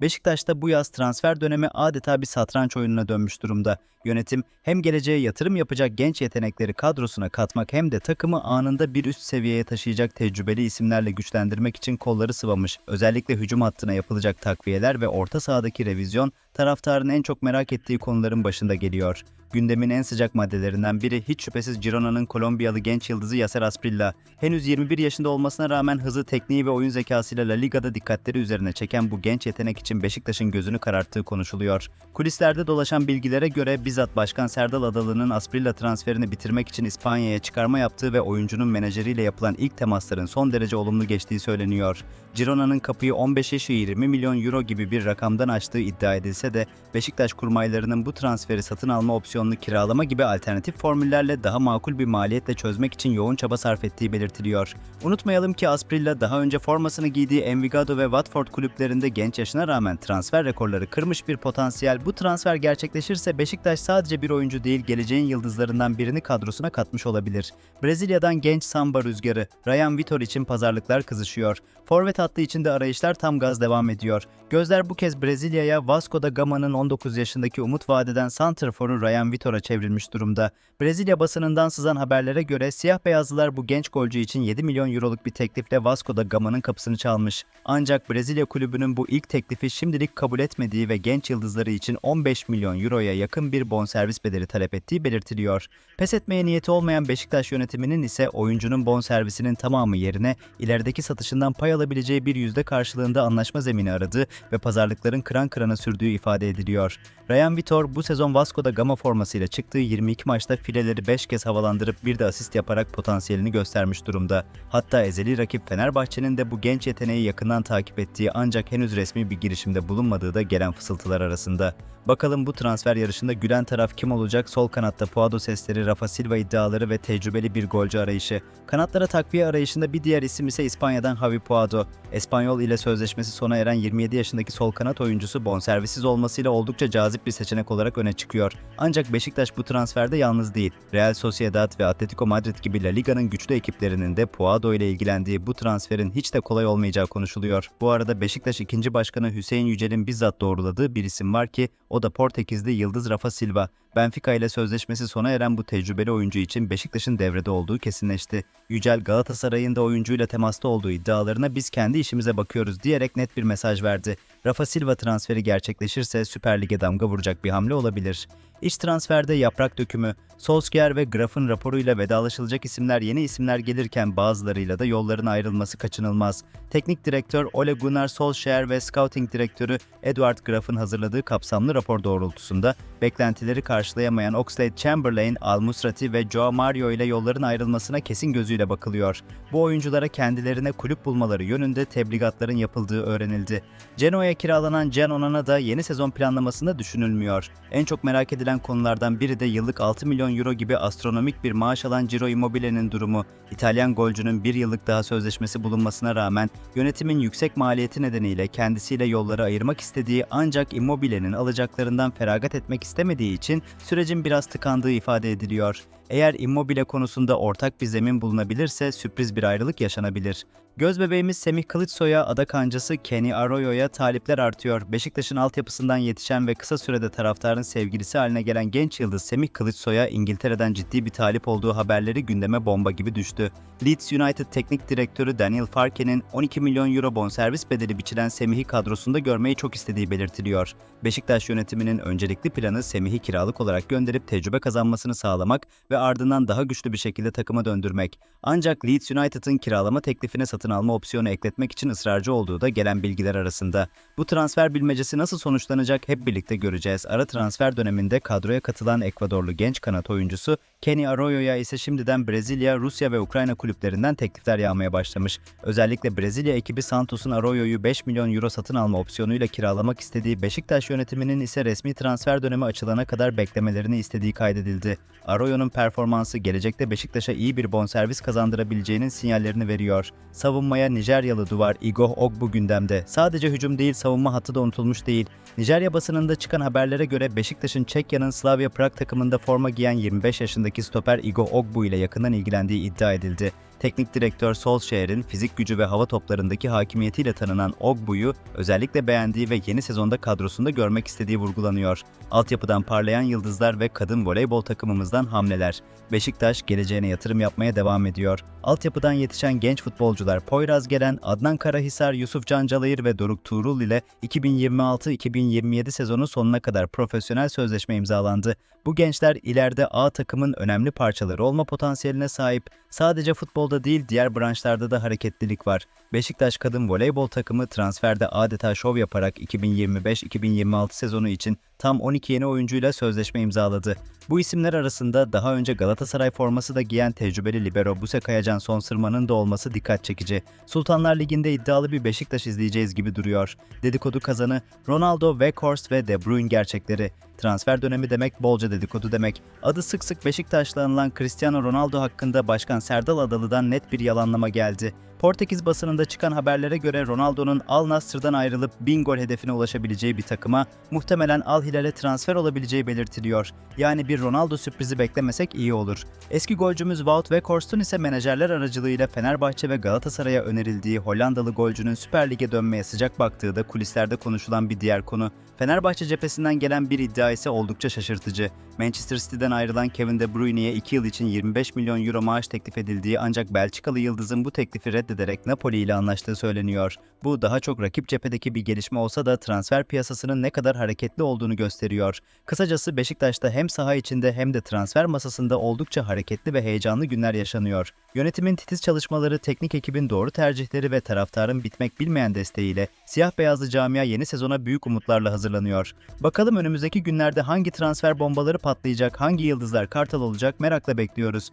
Beşiktaş'ta bu yaz transfer dönemi adeta bir satranç oyununa dönmüş durumda. Yönetim hem geleceğe yatırım yapacak genç yetenekleri kadrosuna katmak hem de takımı anında bir üst seviyeye taşıyacak tecrübeli isimlerle güçlendirmek için kolları sıvamış. Özellikle hücum hattına yapılacak takviyeler ve orta sahadaki revizyon taraftarın en çok merak ettiği konuların başında geliyor. Gündemin en sıcak maddelerinden biri hiç şüphesiz Girona'nın Kolombiyalı genç yıldızı Yaser Asprilla. Henüz 21 yaşında olmasına rağmen hızı, tekniği ve oyun zekasıyla La Liga'da dikkatleri üzerine çeken bu genç yetenek için Beşiktaş'ın gözünü kararttığı konuşuluyor. Kulislerde dolaşan bilgilere göre bizzat Başkan Serdal Adalı'nın Asprilla transferini bitirmek için İspanya'ya çıkarma yaptığı ve oyuncunun menajeriyle yapılan ilk temasların son derece olumlu geçtiği söyleniyor. Girona'nın kapıyı 15 yaşı 20 milyon euro gibi bir rakamdan açtığı iddia edilse de Beşiktaş kurmaylarının bu transferi satın alma opsiyonunu kiralama gibi alternatif formüllerle daha makul bir maliyetle çözmek için yoğun çaba sarf ettiği belirtiliyor. Unutmayalım ki Asprilla daha önce formasını giydiği Envigado ve Watford kulüplerinde genç yaşına rağmen transfer rekorları kırmış bir potansiyel. Bu transfer gerçekleşirse Beşiktaş sadece bir oyuncu değil geleceğin yıldızlarından birini kadrosuna katmış olabilir. Brezilya'dan genç samba rüzgarı Ryan Vitor için pazarlıklar kızışıyor. Forvet hattı içinde arayışlar tam gaz devam ediyor. Gözler bu kez Brezilya'ya Vasco da Gama'nın 19 yaşındaki umut vadeden santrforu Ryan Vitor'a çevrilmiş durumda. Brezilya basınından sızan haberlere göre siyah beyazlılar bu genç golcü için 7 milyon euroluk bir teklifle Vasco da Gama'nın kapısını çalmış. Ancak Brezilya kulübünün bu ilk teklifi şimdilik kabul etmediği ve genç yıldızları için 15 milyon euroya yakın bir bonservis bedeli talep ettiği belirtiliyor. Pes etmeye niyeti olmayan Beşiktaş yönetiminin ise oyuncunun bonservisinin tamamı yerine ilerideki satışından pay alabileceği bir yüzde karşılığında anlaşma zemini aradığı ve pazarlıkların kıran kırana sürdüğü ifade ediliyor. Ryan Vitor bu sezon Vasco da Gama formasıyla çıktığı 22 maçta fileleri 5 kez havalandırıp bir de asist yaparak potansiyelini göstermiş durumda. Hatta ezeli rakip Fenerbahçe'nin de bu genç yeteneği yakından takip ettiği ancak henüz resmi bir girişimde bulunmadığı da gelen fısıltılar arasında. Bakalım bu transfer yarışında gülen taraf kim olacak? Sol kanatta Puado sesleri, Rafa Silva iddiaları ve tecrübeli bir golcü arayışı. Kanatlara takviye arayışında bir diğer isim ise İspanya'dan Javi Puado. Espanyol ile sözleşmesi sona eren 27 yaşındaki sol kanat oyuncusu bonservisiz olmasıyla oldukça cazip bir seçenek olarak öne çıkıyor. Ancak Beşiktaş bu transferde yalnız değil. Real Sociedad ve Atletico Madrid gibi La Liga'nın güçlü ekiplerinin de Puado ile ilgilendiği bu transferin hiç de kolay olmayacağı konuşuluyor. Bu arada Beşiktaş 2. Başkanı Hüseyin Yücel'in bizzat doğruladığı bir isim var ki o da Portekizli Yıldız Rafa Silva. Benfica ile sözleşmesi sona eren bu tecrübeli oyuncu için Beşiktaş'ın devrede olduğu kesinleşti. Yücel Galatasaray'ın da oyuncuyla temasta olduğu iddialarına biz kendi işimize bakıyoruz diyerek net bir mesaj verdi. Rafa Silva transferi gerçekleşirse Süper Lig'e damga vuracak bir hamle olabilir. İç transferde yaprak dökümü, Solskjaer ve Graf'ın raporuyla vedalaşılacak isimler yeni isimler gelirken bazılarıyla da yolların ayrılması kaçınılmaz. Teknik direktör Ole Gunnar Solskjaer ve scouting direktörü Edward Graf'ın hazırladığı kapsamlı rapor doğrultusunda beklentileri karşılayamayan Oxlade Chamberlain, Al Musrati ve Joao Mario ile yolların ayrılmasına kesin gözüyle bakılıyor. Bu oyunculara kendilerine kulüp bulmaları yönünde tebligatların yapıldığı öğrenildi. Genoa'ya kiralanan Can Onana da yeni sezon planlamasında düşünülmüyor. En çok merak edilen konulardan biri de yıllık 6 milyon euro gibi astronomik bir maaş alan Ciro Immobile'nin durumu. İtalyan golcünün bir yıllık daha sözleşmesi bulunmasına rağmen yönetimin yüksek maliyeti nedeniyle kendisiyle yolları ayırmak istediği ancak Immobile'nin alacaklarından feragat etmek istemediği için sürecin biraz tıkandığı ifade ediliyor. Eğer Immobile konusunda ortak bir zemin bulunabilirse sürpriz bir ayrılık yaşanabilir. Göz bebeğimiz Semih Kılıçsoy'a ada kancası Kenny Arroyo'ya talipler artıyor. Beşiktaş'ın altyapısından yetişen ve kısa sürede taraftarın sevgilisi haline gelen genç yıldız Semih Kılıçsoy'a İngiltere'den ciddi bir talip olduğu haberleri gündeme bomba gibi düştü. Leeds United teknik direktörü Daniel Farke'nin 12 milyon euro bonservis bedeli biçilen Semih'i kadrosunda görmeyi çok istediği belirtiliyor. Beşiktaş yönetiminin öncelikli planı Semih'i kiralık olarak gönderip tecrübe kazanmasını sağlamak ve ardından daha güçlü bir şekilde takıma döndürmek. Ancak Leeds United'ın kiralama teklifine satın alma opsiyonu ekletmek için ısrarcı olduğu da gelen bilgiler arasında. Bu transfer bilmecesi nasıl sonuçlanacak hep birlikte göreceğiz. Ara transfer döneminde kadroya katılan Ekvadorlu genç kanat oyuncusu Kenny Arroyo'ya ise şimdiden Brezilya, Rusya ve Ukrayna kulüplerinden teklifler yağmaya başlamış. Özellikle Brezilya ekibi Santos'un Arroyo'yu 5 milyon euro satın alma opsiyonuyla kiralamak istediği Beşiktaş yönetiminin ise resmi transfer dönemi açılana kadar beklemelerini istediği kaydedildi. Arroyo'nun performansı gelecekte Beşiktaş'a iyi bir bonservis kazandırabileceğinin sinyallerini veriyor. Savunmaya Nijeryalı duvar Igo Ogbu gündemde. Sadece hücum değil savunma hattı da unutulmuş değil. Nijerya basınında çıkan haberlere göre Beşiktaş'ın Çekya'nın Slavia Prag takımında forma giyen 25 yaşındaki stoper Igo Ogbu ile yakından ilgilendiği iddia edildi. Teknik direktör Solskjaer'in fizik gücü ve hava toplarındaki hakimiyetiyle tanınan Ogbu'yu özellikle beğendiği ve yeni sezonda kadrosunda görmek istediği vurgulanıyor. Altyapıdan parlayan yıldızlar ve kadın voleybol takımımızdan hamleler. Beşiktaş geleceğine yatırım yapmaya devam ediyor. Altyapıdan yetişen genç futbolcular Poyraz Gelen, Adnan Karahisar, Yusuf Can Calayır ve Doruk Tuğrul ile 2026-2027 sezonu sonuna kadar profesyonel sözleşme imzalandı. Bu gençler ileride A takımın önemli parçaları olma potansiyeline sahip. Sadece futbolda değil diğer branşlarda da hareketlilik var. Beşiktaş kadın voleybol takımı transferde adeta şov yaparak 2025-2026 sezonu için tam 12 yeni oyuncuyla sözleşme imzaladı. Bu isimler arasında daha önce Galatasaray forması da giyen tecrübeli libero Buse Kayacan son sırmanın da olması dikkat çekici. Sultanlar Ligi'nde iddialı bir Beşiktaş izleyeceğiz gibi duruyor. Dedikodu kazanı Ronaldo, Weghorst ve De Bruyne gerçekleri. Transfer dönemi demek bolca dedikodu demek. Adı sık sık Beşiktaş'la anılan Cristiano Ronaldo hakkında Başkan Serdal Adalı'dan net bir yalanlama geldi. Portekiz basınında çıkan haberlere göre Ronaldo'nun Al Nassr'dan ayrılıp 1000 gol hedefine ulaşabileceği bir takıma muhtemelen Al Hilal'e transfer olabileceği belirtiliyor. Yani bir Ronaldo sürprizi beklemesek iyi olur. Eski golcümüz Wout Weghorst'un ise menajerler aracılığıyla Fenerbahçe ve Galatasaray'a önerildiği Hollandalı golcünün Süper Lig'e dönmeye sıcak baktığı da kulislerde konuşulan bir diğer konu. Fenerbahçe cephesinden gelen bir iddia ise oldukça şaşırtıcı. Manchester City'den ayrılan Kevin De Bruyne'ye 2 yıl için 25 milyon euro maaş teklif edildiği ancak Belçikalı yıldızın bu teklifi reddederek Napoli ile anlaştığı söyleniyor. Bu daha çok rakip cephedeki bir gelişme olsa da transfer piyasasının ne kadar hareketli olduğunu gösteriyor. Kısacası Beşiktaş'ta hem saha içinde hem de transfer masasında oldukça hareketli ve heyecanlı günler yaşanıyor. Yönetimin titiz çalışmaları, teknik ekibin doğru tercihleri ve taraftarın bitmek bilmeyen desteğiyle siyah beyazlı camia yeni sezona büyük umutlarla hazırlanıyor. Bakalım önümüzdeki günlerde hangi transfer bombaları patlayacak, hangi yıldızlar kartal olacak merakla bekliyoruz.